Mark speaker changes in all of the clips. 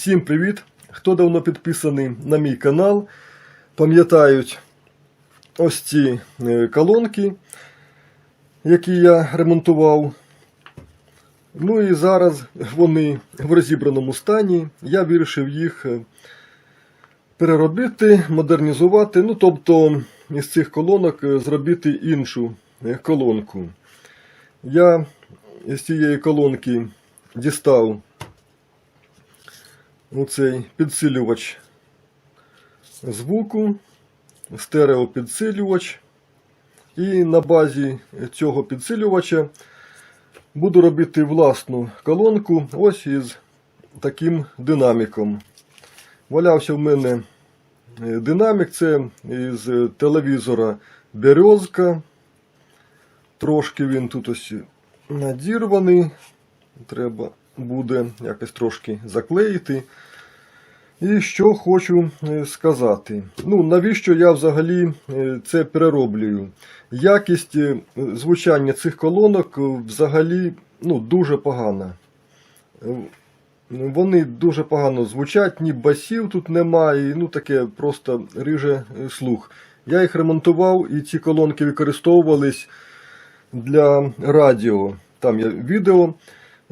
Speaker 1: Всім привіт! Хто давно підписаний на мій канал, пам'ятають ось ці е, колонки, які я ремонтував. Ну і зараз вони в розібраному стані. Я вирішив їх е, переробити, модернізувати. Ну, тобто із цих колонок е, зробити іншу колонку. Я з цієї колонки дістав оцей підсилювач звуку, стереопідсилювач. І на базі цього підсилювача буду робити власну колонку ось із таким динаміком. Валявся в мене е, динамік, це із телевізора Березка. Трошки він тут ось надірваний. Треба буде якось трошки заклеїти. І що хочу е, сказати. Ну, навіщо я взагалі е, це перероблюю? Якість е, звучання цих колонок взагалі ну, дуже погана. Вони дуже погано звучать, ні басів тут немає, ну таке просто риже слух. Я їх ремонтував і ці колонки використовувались для радіо. Там я відео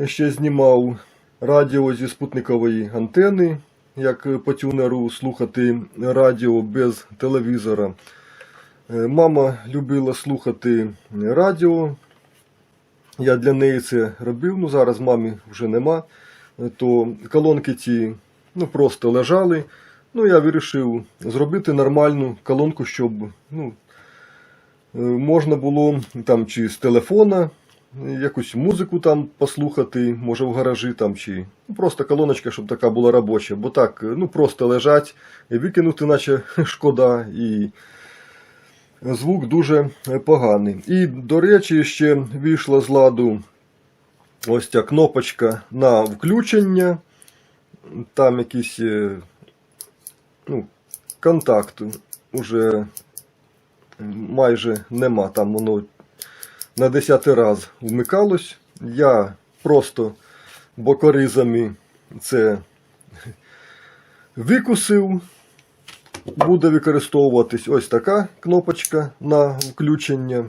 Speaker 1: ще знімав радіо зі спутникової антени, як по тюнеру слухати радіо без телевізора. Е, Мама любила слухати радіо. Я для неї це робив, ну зараз мамі вже нема. Е, То колонки ті ну, просто лежали. Ну, я вирішив зробити нормальну колонку, щоб ну, е, можна було там чи з телефона якусь музику там послухати, може в гаражі там, чи ну, просто колоночка, щоб така була робоча. Бо так, ну просто лежать, викинути, наче шкода, і звук дуже поганий. І, до речі, ще вийшла з ладу ось ця кнопочка на включення. Там якісь е, ну, контакт уже майже нема. Там воно на 10 раз вмикалось. Я просто бокоризами це викусив. Буде використовуватись ось така кнопочка на включення.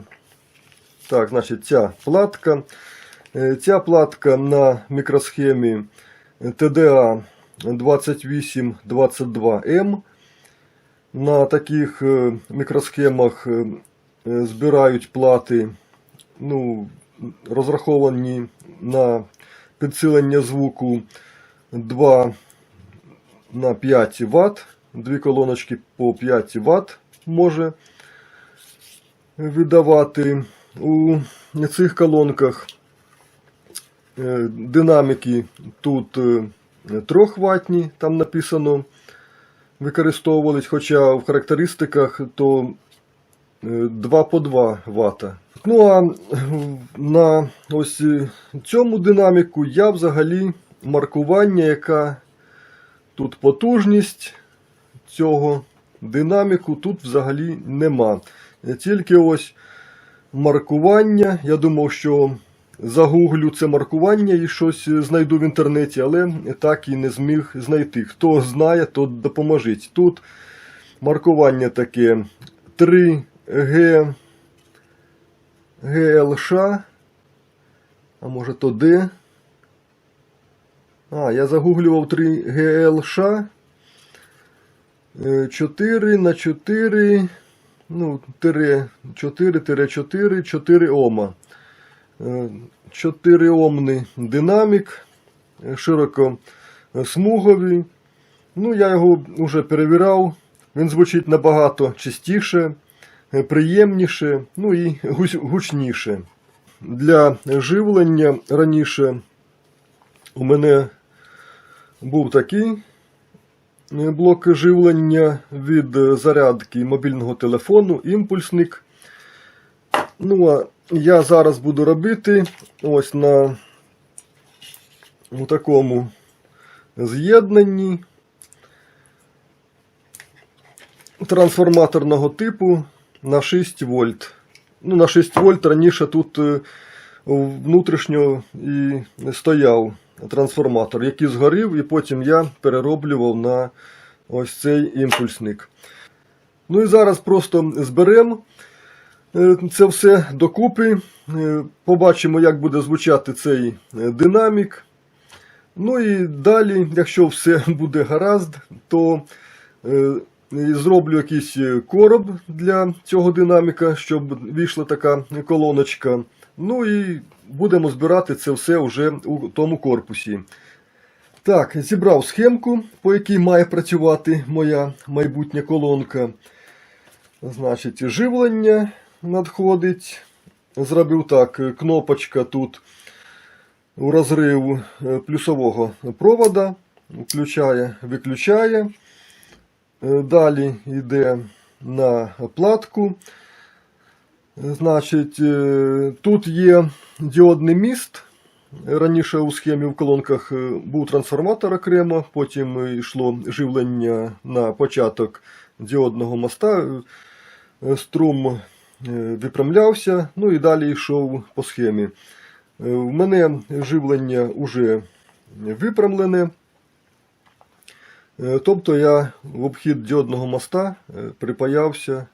Speaker 1: Так, значить, ця платка. Е, Ця платка на мікросхемі TDA 2822M. На таких е, мікросхемах е, збирають плати, ну, розраховані на підсилення звуку 2 на 5 Вт. Дві колоночки по 5 Вт може видавати. У цих колонках е, динаміки тут 3 ватні, там написано, використовувались, хоча в характеристиках то 2 по 2 Вт. Ну а на ось цьому динаміку я взагалі маркування, яка тут потужність цього динаміку тут взагалі нема. Тільки ось маркування. Я думав, що загуглю це маркування і щось знайду в інтернеті, але так і не зміг знайти. Хто знає, то допоможіть. Тут маркування таке 3G ГЛШ. А може то Д. А, я загуглював 3 ГЛШ. 4 на 4, ну, тире 4, тире 4, 4 Ома. 4 омний динамік, е, широко смуговий. Ну, я його вже перевіряв. Він звучить набагато чистіше, е, приємніше, ну і гучніше. Для живлення раніше у мене був такий е, блок живлення від зарядки мобільного телефону, імпульсник. Ну, а я зараз буду робити ось на такому з'єднанні трансформаторного типу на 6 вольт. Ну, на 6 вольт раніше тут е, внутрішньо і стояв трансформатор, який згорів, і потім я перероблював на ось цей імпульсник. Ну і зараз просто зберемо е, це все докупи. Е, Побачимо, як буде звучати цей динамік. Ну і далі, якщо все буде гаразд, то зроблю якийсь е, короб для цього динаміка, щоб вийшла така колоночка. Ну і будемо збирати це все вже у тому корпусі. Так, зібрав схемку, по якій має працювати моя майбутня колонка. Значить, живлення надходить. Зробив так, кнопочка тут у розрив е, плюсового провода. Включає, виключає. Е, Далі йде на платку. Значить, е, тут є діодний міст. Раніше у схемі в колонках е, був трансформатор окремо, потім йшло живлення на початок діодного моста. Струм випрямлявся, ну і далі йшов по схемі. В мене живлення вже випрямлене. Е, Тобто я в обхід діодного моста е, припаявся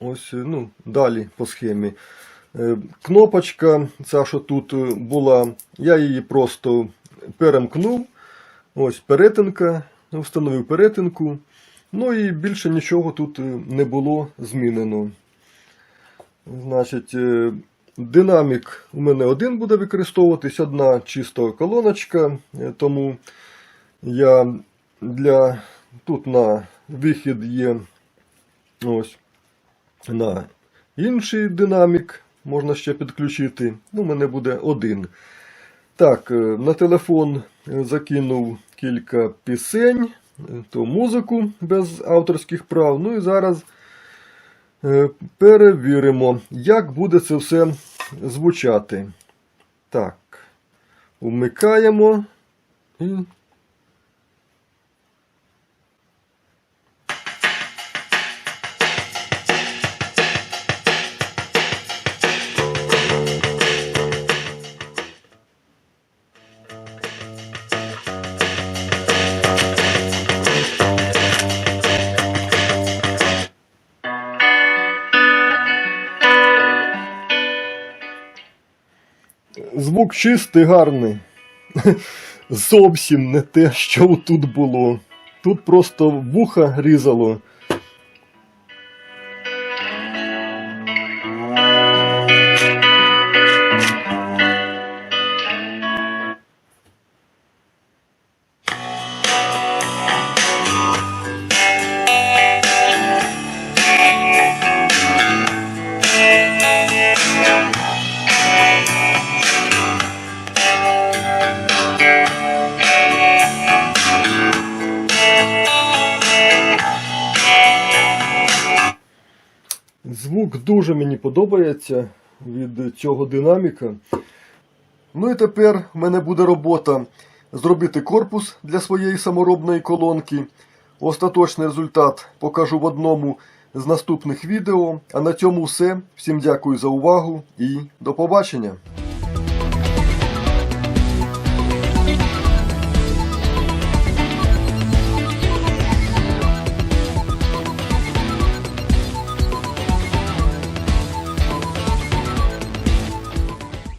Speaker 1: ось е, ну, далі по схемі. Кнопочка, ця, що тут була, я її просто перемкнув. Ось перетинка, встановив перетинку. Ну і більше нічого тут не було змінено. Значить, динамік у мене один буде використовуватись, одна чисто колоночка, тому я для тут на вихід є ось на інший динамік, можна ще підключити. Ну, у мене буде один. Так, е, на телефон е, закинув кілька пісень, е, то музику без авторських прав. Ну і зараз перевіримо, як буде це все звучати. Так, вмикаємо і Звук чистий, гарний. Зовсім не те, що тут було. Тут просто вуха різало. Дуже мені подобається від цього динаміка. Ну і тепер в мене буде робота зробити корпус для своєї саморобної колонки. Остаточний результат покажу в одному з наступних відео. А на цьому все. Всім дякую за увагу і до побачення!